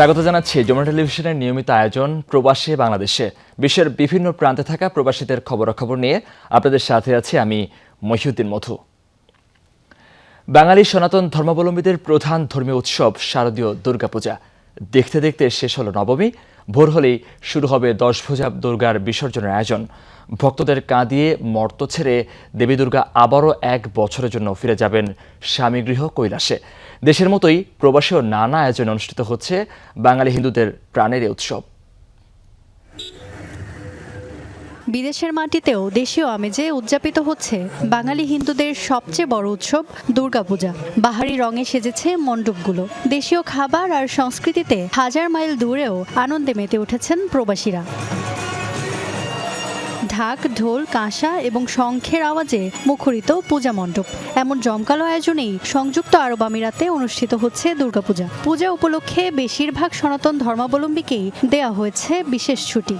স্বাগত জানাচ্ছি যমুনা টেলিভিশনের নিয়মিত আয়োজন প্রবাসী বাংলাদেশে। বিশ্বের বিভিন্ন প্রান্তে থাকা প্রবাসীদের খবরাখবর নিয়ে আপনাদের সাথে আছি আমি মহিউদ্দিন মধু। বাঙালি সনাতন ধর্মাবলম্বীদের প্রধান ধর্মীয় উৎসব শারদীয় দুর্গাপূজা। দেখতে দেখতে শেষ হলো নবমী ভোর হলেই শুরু হবে দশভুজা দুর্গার বিসর্জনের আয়োজন। ভক্তদের কাঁদিয়ে মর্ত ছেড়ে দেবী দুর্গা আবারও এক বছরের জন্য ফিরে যাবেন স্বামীগৃহ কৈলাসে। দেশের মতোই প্রবাসীও নানা আয়োজন অনুষ্ঠিত হচ্ছে বাঙালি হিন্দুদের প্রাণের উৎসব। বিদেশের মাটিতেও দেশীয় আমেজে উদযাপিত হচ্ছে বাঙালি হিন্দুদের সবচেয়ে বড় উৎসব দুর্গাপূজা। বাহারি রঙে সেজেছে মণ্ডপগুলো। দেশীয় খাবার আর সংস্কৃতিতে হাজার মাইল দূরেও আনন্দে মেতে উঠেছেন প্রবাসীরা। ঢাক, ঢোল, কাঁসা এবং শঙ্খের আওয়াজে মুখরিত পূজা মণ্ডপ। এমন জমকালো আয়োজনেই সংযুক্ত আরব আমিরাতে অনুষ্ঠিত হচ্ছে দুর্গাপূজা। পূজা উপলক্ষে বেশিরভাগ সনাতন ধর্মাবলম্বীকেই দেয়া হয়েছে বিশেষ ছুটি।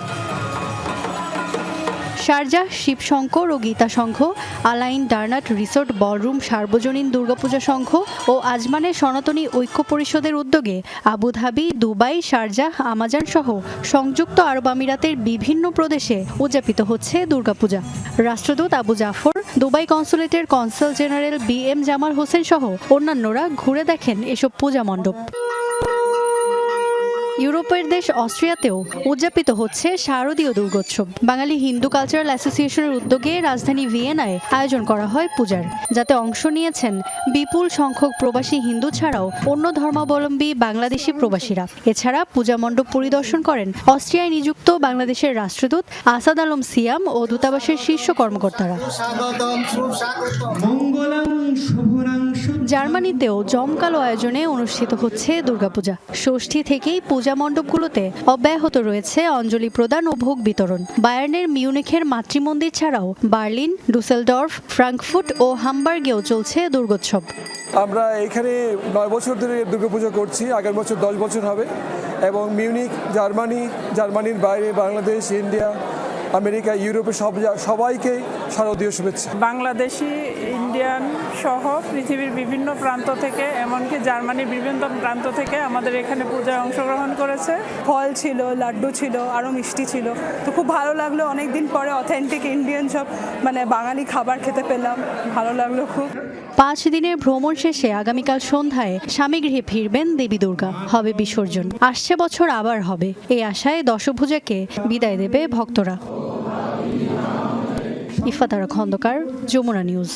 শারজাহ শিবশঙ্কর ও Gita Sangha, Al Ain Danat resort, ballroom, সার্বজনীন দুর্গাপূজা সংঘ ও আজমানের সনাতনী ঐক্য পরিষদের উদ্যোগে আবুধাবি, দুবাই শারজাহ আমাজন সহ সংযুক্ত আরব আমিরাতের বিভিন্ন প্রদেশে উদযাপিত হচ্ছে দুর্গাপূজা। রাষ্ট্রদূত Abu Jafar, Dubai কনসুলেটের consul general B M Jamal Hossain সহ অন্যান্যরা ঘুরে দেখেন এসব পূজা মণ্ডপ। ইউরোপের দেশ অস্ট্রিয়াতেও উদযাপিত হচ্ছে শারদীয় দুর্গোৎসব। বাঙালি হিন্দু কালচারাল অ্যাসোসিয়েশনের উদ্যোগে রাজধানী ভিয়েনায় আয়োজন করা হয় পূজার। যাতে অংশ নিয়েছেন বিপুল সংখ্যক প্রবাসী হিন্দু ছাড়াও অন্য ধর্মাবলম্বী বাংলাদেশি প্রবাসীরা। এছাড়া পূজা মণ্ডপ পরিদর্শন করেন অস্ট্রিয়ায় নিযুক্ত বাংলাদেশের রাষ্ট্রদূত আসাদ আলম সিয়াম ও দূতাবাসের শীর্ষ কর্মকর্তারা। মঙ্গলং শুভরাং জার্মানিতেও জমকালো আয়োজনে অনুষ্ঠিত হচ্ছে দুর্গাপূজা। ষষ্ঠী থেকেই পূজা মণ্ডপগুলোতে অব্যাহত রয়েছে অঞ্জলি প্রদান ও ভোগ বিতরণ। বায়ার্নের মিউনিখের মাতৃমন্দির ছাড়াও বার্লিন, ডুসেলডর্ফ, ফ্রাঙ্কফুট ও হামবার্গেও চলছে দুর্গোৎসব। আমরা এখানে নয় বছর ধরে দুর্গাপুজো করছি আগের বছর দশ বছর হবে। এবং মিউনিক জার্মানি, জার্মানির বাইরে বাংলাদেশ, ইন্ডিয়া, আমেরিকা ইউরোপে সব সবাইকে শারদীয় শুভেচ্ছা। বাংলাদেশি ইন্ডিয়ান সহ পৃথিবীর বিভিন্ন প্রান্ত থেকে এমনকি জার্মানির বিভিন্ন প্রান্ত থেকে আমাদের এখানে পূজায় অংশগ্রহণ করেছে। ফল ছিল লাড্ডু ছিল আরও মিষ্টি ছিল। তো খুব ভালো লাগল অনেক দিন পরে অথেন্টিক ইন্ডিয়ান সব মানে বাঙালি খাবার খেতে পেলাম। ভালো লাগল খুব। পাঁচ দিনের ভ্রমণ শেষে আগামীকাল সন্ধ্যায় স্বামীগৃহে ফিরবেন দেবী দুর্গা হবে বিসর্জন। আসছে বছর আবার হবে। এই আশায় দশভুজাকে বিদায় দেবে ভক্তরা। ইফাতারা খন্দকার যমুনা নিউজ।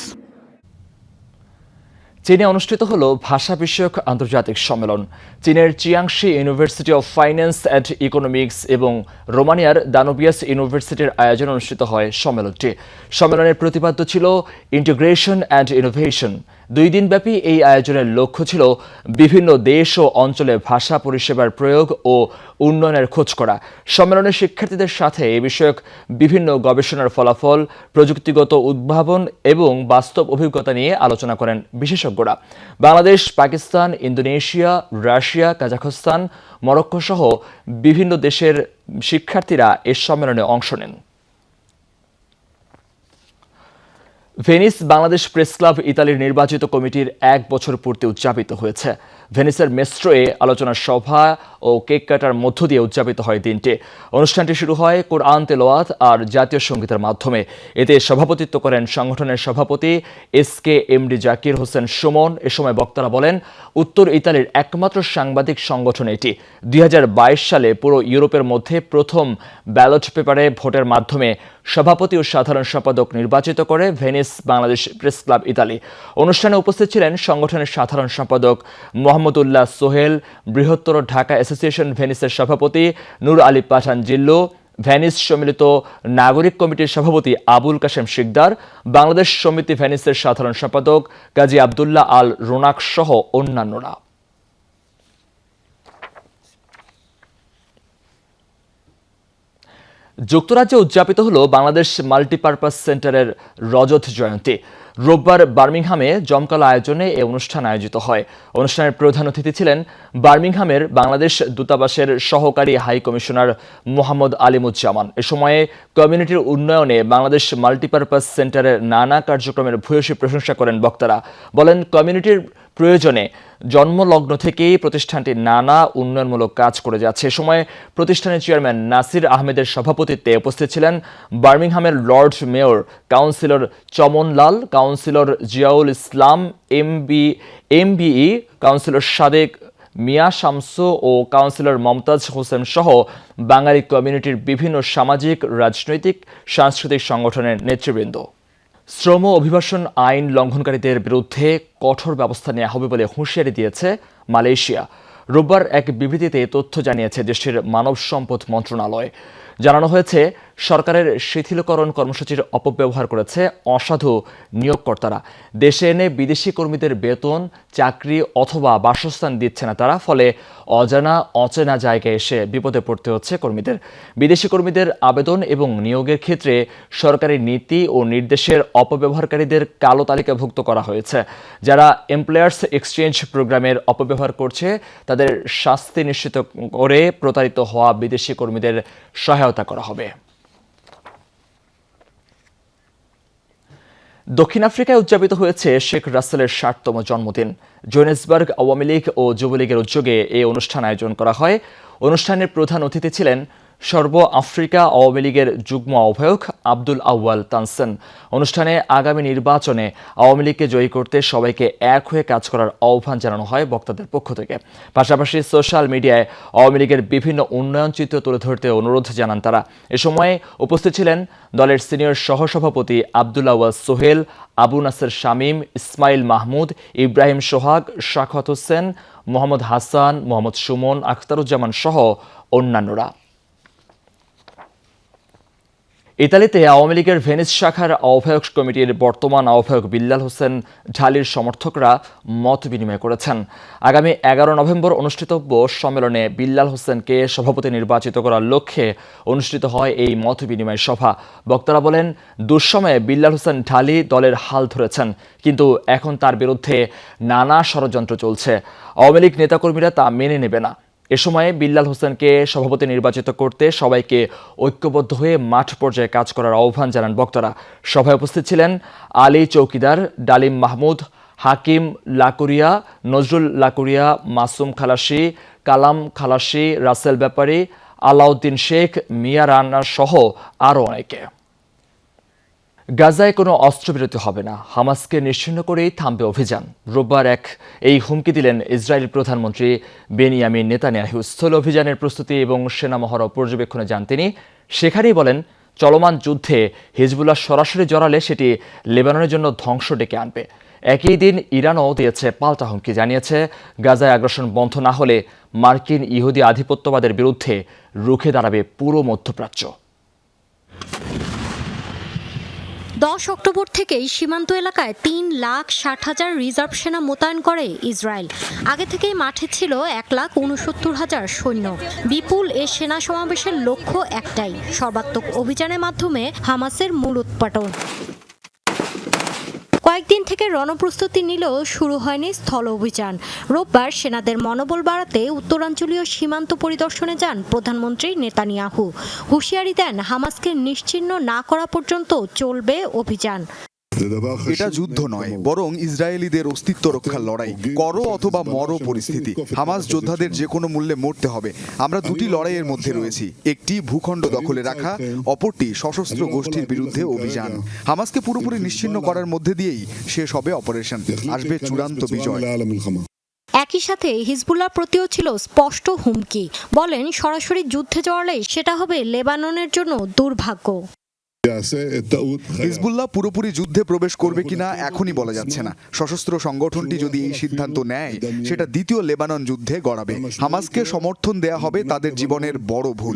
চীনে অনুষ্ঠিত হলো ভাষা বিষয়ক আন্তর্জাতিক সম্মেলন। চীনের Jiangxi university of finance and economics এবং রোমানিয়ার দানোবিয়াস ইউনিভার্সিটির আয়োজনে অনুষ্ঠিত হয় সম্মেলনটি। সম্মেলনের প্রতিপাদ্য ছিল ইন্টিগ্রেশন অ্যান্ড ইনোভেশন। দুই দিনব্যাপী এই আয়োজনের লক্ষ্য ছিল বিভিন্ন দেশ ও অঞ্চলে ভাষা পরিষেবার প্রয়োগ ও উন্নয়নের খোঁজ করা। সম্মেলনে শিক্ষার্থীদের সাথে এ বিষয়ক বিভিন্ন গবেষণার ফলাফল, প্রযুক্তিগত উদ্ভাবন এবং বাস্তব অভিজ্ঞতা নিয়ে আলোচনা করেন বিশেষজ্ঞরা। Bangladesh, Pakistan, Indonesia, Russia, Kazakhstan Morocco সহ বিভিন্ন দেশের শিক্ষার্থীরা এ সম্মেলনে অংশ নেন। ভেনিস বাংলাদেশ প্রেস ক্লাব ইতালির নির্বাচিত কমিটির এক বছর পূর্তি উদযাপিত হয়েছে। ভেনিসের মেস্ট্রোয়ে আলোচনা সভা ও কেক কাটার মধ্য দিয়ে উদযাপিত হয় দিনটি। অনুষ্ঠানটি শুরু হয় কোরআন তেলোয়াত আর জাতীয় সঙ্গীতের মাধ্যমে। এতে সভাপতিত্ব করেন সংগঠনের সভাপতি S K MD Zakir Hossain Sumon. এ সময় বক্তারা বলেন, উত্তর ইতালির একমাত্র সাংবাদিক সংগঠন এটি। দুই হাজার বাইশ সালে পুরো ইউরোপের মধ্যে প্রথম ব্যালট পেপারে ভোটের মাধ্যমে সভাপতি ও সাধারণ সম্পাদক নির্বাচিত করে Venice Bangladesh press club Italy. অনুষ্ঠানে উপস্থিত ছিলেন সংগঠনের সাধারণ সম্পাদক মোহাম্মদুল্লাহ সোহেল, বৃহত্তর ঢাকা অ্যাসোসিয়েশন ভেনিসের সভাপতি নূর আলী পাঠান জিল্লু ভেনিস সম্মিলিত নাগরিক কমিটির সভাপতি আবুল কাশেম শিকদার, বাংলাদেশ সমিতি ভেনিসের সাধারণ সম্পাদক গাজী আবদুল্লাহ আল রোনাক সহ অন্যান্যরা। যুক্তরাজ্যে উদযাপিত হলো বাংলাদেশ মাল্টিপারপাস সেন্টারের রজত জয়ন্তী। রোববার বার্মিংহামে জমকালো আয়োজনে এ অনুষ্ঠান আয়োজিত হয়। অনুষ্ঠানের প্রধান অতিথি ছিলেন বার্মিংহামের বাংলাদেশ দূতাবাসের সহকারী হাই কমিশনার মোহাম্মদ আলিমুজ্জামান। এ সময়ে কমিউনিটির উন্নয়নে বাংলাদেশ মাল্টিপারপাস সেন্টারের নানা কার্যক্রমের ভূয়সী প্রশংসা করেন বক্তারা। বলেন, কমিউনিটির প্রয়োজনে জন্মলগ্ন থেকেই প্রতিষ্ঠানটি নানা উন্নয়নমূলক কাজ করে যাচ্ছে। এ সময় প্রতিষ্ঠানের চেয়ারম্যান নাসির আহমেদের সভাপতিত্বে উপস্থিত ছিলেন বার্মিংহামের lord mayor councillor Chaman Lal councillor Ziaul Islam, MB, MBE, councillor Sadek Mia Shamsu ও কাউন্সিলর মমতাজ হোসেন সহ বাঙালি কমিউনিটির বিভিন্ন সামাজিক, রাজনৈতিক, সাংস্কৃতিক সংগঠনের নেতৃবৃন্দ। শ্রম অভিবাসন আইন লঙ্ঘনকারীদের বিরুদ্ধে কঠোর ব্যবস্থা নেওয়া হবে বলে হুঁশিয়ারি দিয়েছে মালয়েশিয়া। রোববার এক বিবৃতিতে তথ্য জানিয়েছে দেশটির মানব সম্পদ মন্ত্রণালয়। জানানো হয়েছে সরকারের শিথিলকরণ কর্মসূচির অপব্যবহার করেছে অসাধু নিয়োগকর্তারা। দেশে এনে বিদেশি কর্মীদের বেতন, চাকরি অথবা বাসস্থান দিচ্ছে না তারা, ফলে অজানা, অচেনা জায়গায় এসে বিপদে পড়তে হচ্ছে কর্মীদের। বিদেশি কর্মীদের আবেদন এবং নিয়োগের ক্ষেত্রে সরকারি নীতি ও নির্দেশের অপব্যবহারকারীদের কালো তালিকাভুক্ত করা হয়েছে। যারা এমপ্লয়ার্স এক্সচেঞ্জ প্রোগ্রামের অপব্যবহার করছে, তাদের শাস্তি নিশ্চিত করে প্রতারিত হওয়া বিদেশি কর্মীদের সহায়তা করা হবে। দক্ষিণ আফ্রিকায় উদযাপিত হয়েছে শেখ রাসেলের ষাটতম জন্মদিন। জোনেসবার্গ আওয়ামী লীগ ও যুবলীগের উদ্যোগে এই অনুষ্ঠান আয়োজন করা হয়। অনুষ্ঠানের প্রধান অতিথি ছিলেন সর্ব আফ্রিকা আওয়ামী লীগের যুগ্ম আহ্বায়ক আব্দুল আউয়াল তানসেন অনুষ্ঠানে আগামী নির্বাচনে আওয়ামী লীগকে জয়ী করতে সবাইকে এক হয়ে কাজ করার আহ্বান জানানো হয় বক্তাদের পক্ষ থেকে। পাশাপাশি সোশ্যাল মিডিয়ায় আওয়ামী লীগের বিভিন্ন উন্নয়ন চিত্র তুলে ধরতে অনুরোধ জানান তারা। এ সময় উপস্থিত ছিলেন দলের সিনিয়র সহসভাপতি আবদুল্লাহ সোহেল, আবু নাসের শামীম, ইসমাইল মাহমুদ, ইব্রাহিম সোহাগ, শাখত হোসেন, মোহাম্মদ হাসান, মোহাম্মদ সুমন, আখতারুজ্জামান সহ অন্যান্যরা। ইতালিতে আওয়ামী লীগের ভেনিস শাখার আহ্বায়ক কমিটির বর্তমান আহ্বায়ক বিল্লাল হোসেন ঢালির সমর্থকরা মত বিনিময় করেছেন। আগামী এগারো নভেম্বর অনুষ্ঠিতব্য সম্মেলনে বিল্লাল হোসেনকে সভাপতি নির্বাচিত করার লক্ষ্যে অনুষ্ঠিত হয় এই মত বিনিময় সভা। বক্তারা বলেন, দুঃসময়ে বিল্লাল হোসেন ঢালি দলের হাল ধরেছেন, কিন্তু এখন তার বিরুদ্ধে নানা ষড়যন্ত্র চলছে। আওয়ামী লীগ নেতাকর্মীরা তা মেনে নেবে না। এ সময়ে বিল্লাল হোসেনকে সভাপতি নির্বাচিত করতে সবাইকে ঐক্যবদ্ধ হয়ে মাঠ পর্যায়ে কাজ করার আহ্বান জানান বক্তারা। সভায় উপস্থিত ছিলেন আলী চৌকিদার, ডালিম মাহমুদ, হাকিম লাকুরিয়া, নজরুল লাকুরিয়া, মাসুম খালাসি, কালাম খালাসি, রাসেল ব্যাপারী, আলাউদ্দিন শেখ, মিয়া রান্না সহ আরও অনেকে। গাজায় কোনো অস্ত্রবিরতি হবে না। হামাসকে নিশ্চিহ্ন করেই থামবে অভিযান। রোববার এক, এই হুমকি দিলেন ইসরায়েল প্রধানমন্ত্রী বেনিয়ামিন নেতানিয়াহু। স্থল অভিযানের প্রস্তুতি এবং সেনা মহড়া পর্যবেক্ষণে যান তিনি। সেখানেই বলেন, চলমান যুদ্ধে হিজবুল্লাহ সরাসরি জড়ালে সেটি লেবাননের জন্য ধ্বংস ডেকে আনবে। একই দিন ইরানও দিয়েছে পাল্টা হুমকি, জানিয়েছে, গাজায় আগ্রাসন বন্ধ না হলে মার্কিন ইহুদি আধিপত্যবাদের বিরুদ্ধে রুখে দাঁড়াবে পুরো মধ্যপ্রাচ্য। দশ অক্টোবর থেকেই সীমান্ত এলাকায় তিন লাখ ষাট হাজার রিজার্ভ সেনা মোতায়েন করে ইসরায়েল। আগে থেকেই মাঠে ছিল এক লাখ উনসত্তর হাজার সৈন্য। বিপুল এ সেনা সমাবেশের লক্ষ্য একটাই, সর্বাত্মক অভিযানের মাধ্যমে হামাসের মূল উৎপাটন। কয়েকদিন থেকে রণপ্রস্তুতি নিলেও শুরু হয়নি স্থল অভিযান। রোববার সেনাদের মনোবল বাড়াতে উত্তরাঞ্চলীয় সীমান্ত পরিদর্শনে যান প্রধানমন্ত্রী নেতানিয়াহু। হুঁশিয়ারি দেন, হামাসকে নিশ্চিহ্ন না করা পর্যন্ত চলবে অভিযান। এটা যুদ্ধ নয় বরং ইসরায়েলিদের অস্তিত্ব রক্ষার লড়াই। করো অথবা মরো পরিস্থিতি। হামাস যোদ্ধাদের যে কোনো মূল্যে মরতে হবে। আমরা দুটি লড়াইয়ের মধ্যে রয়েছি। একটি ভূখণ্ড দখলে রাখা অপরটি সশস্ত্র গোষ্ঠীর বিরুদ্ধে অভিযান। হামাসকে পুরোপুরি নিশ্চিন্ন করার মধ্যে দিয়েই শেষ হবে অপারেশন আসবে চূড়ান্ত বিজয়। একই সাথে হিজবুল্লাহ প্রতিও ছিল স্পষ্ট হুমকি। বলেন সরাসরি যুদ্ধে জড়ালে সেটা হবে লেবাননের জন্য দুর্ভাগ্য। হিজবুল্লাহ পুরোপুরি যুদ্ধে প্রবেশ করবে কিনা এখনই বলা যাচ্ছে না। সশস্ত্র সংগঠনটি যদি এই সিদ্ধান্ত নেয় সেটা দ্বিতীয় লেবানন যুদ্ধে গড়াবে। হামাসকে সমর্থন দেয়া হবে তাদের জীবনের বড় ভুল।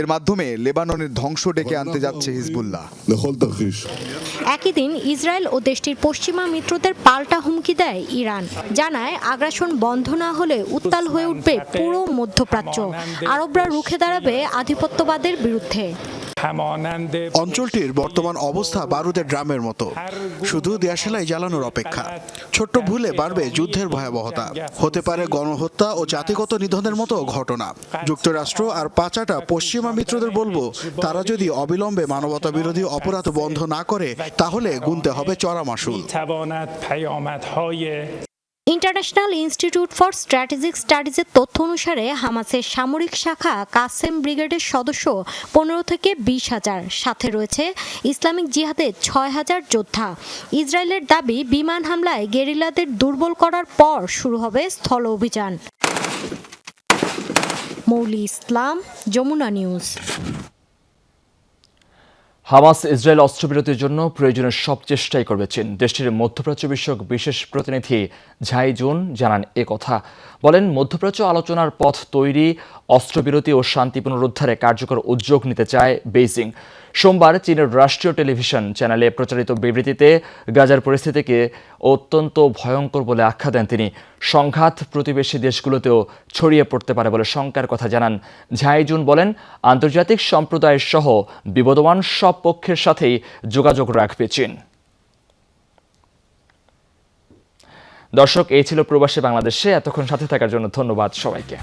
এর মাধ্যমে লেবাননের ধ্বংস ডেকে আনতে যাচ্ছে হিজবুল্লাহ। একই দিন ইসরায়েল ও দেশটির পশ্চিমা মিত্রদের পাল্টা হুমকি দেয় ইরান। জানায় আগ্রাসন বন্ধ না হলে উত্তাল হয়ে উঠবে পুরো মধ্যপ্রাচ্য। আরবরা রুখে দাঁড়াবে আধিপত্যবাদের বিরুদ্ধে। অঞ্চলটির বর্তমান অবস্থা বারুদের ড্রামের মতো। শুধু দেয়াশালাই জ্বালানোর অপেক্ষা। ছোট্ট ভুলে বাড়বে যুদ্ধের ভয়াবহতা। হতে পারে গণহত্যা ও জাতিগত নিধনের মতো ঘটনা। যুক্তরাষ্ট্র আর পাঁচাটা পশ্চিমা মিত্রদের বলব তারা যদি অবিলম্বে মানবতা বিরোধী অপরাধ বন্ধ না করে তাহলে গুনতে হবে চড়া মাসুল ইন্টারন্যাশনাল ইনস্টিটিউট ফর স্ট্র্যাটেজিক স্টাডিজের তথ্য অনুসারে হামাসের সামরিক শাখা কাসেম ব্রিগেডের সদস্য পনেরো থেকে বিশ হাজার। সাথে রয়েছে ইসলামিক জিহাদের ছয় হাজার যোদ্ধা। ইসরায়েলের দাবি, বিমান হামলায় গেরিলাদের দুর্বল করার পর শুরু হবে স্থল অভিযান। Mouli Islam, Jamuna news. Hamas Israel অস্ত্রবিরতির জন্য প্রয়োজনীয় সব চেষ্টাই করবে চীন। দেশটির মধ্যপ্রাচ্য বিষয়ক বিশেষ প্রতিনিধি ঝাই জুন জানান এ কথা। বলেন, মধ্যপ্রাচ্য আলোচনার পথ তৈরি, অস্ত্রবিরতি ও শান্তি পুনরুদ্ধারে কার্যকর উদ্যোগ নিতে চায় বেইজিং। সোমবার চীনের রাষ্ট্রীয় টেলিভিশন চ্যানেলে প্রচারিত বিবৃতিতে গাজার পরিস্থিতিকে অত্যন্ত ভয়ঙ্কর বলে আখ্যা দেন তিনি। সংঘাত প্রতিবেশী দেশগুলোতেও ছড়িয়ে পড়তে পারে বলে শঙ্কার কথা জানান। ঝাইজুন বলেন, আন্তর্জাতিক সম্প্রদায়ের সহ বিবদমান সব পক্ষের সাথেই যোগাযোগ রাখবে চীন। দর্শক, এই ছিল প্রবাসী বাংলাদেশে। এতক্ষণ সাথে থাকার জন্য ধন্যবাদ সবাইকে।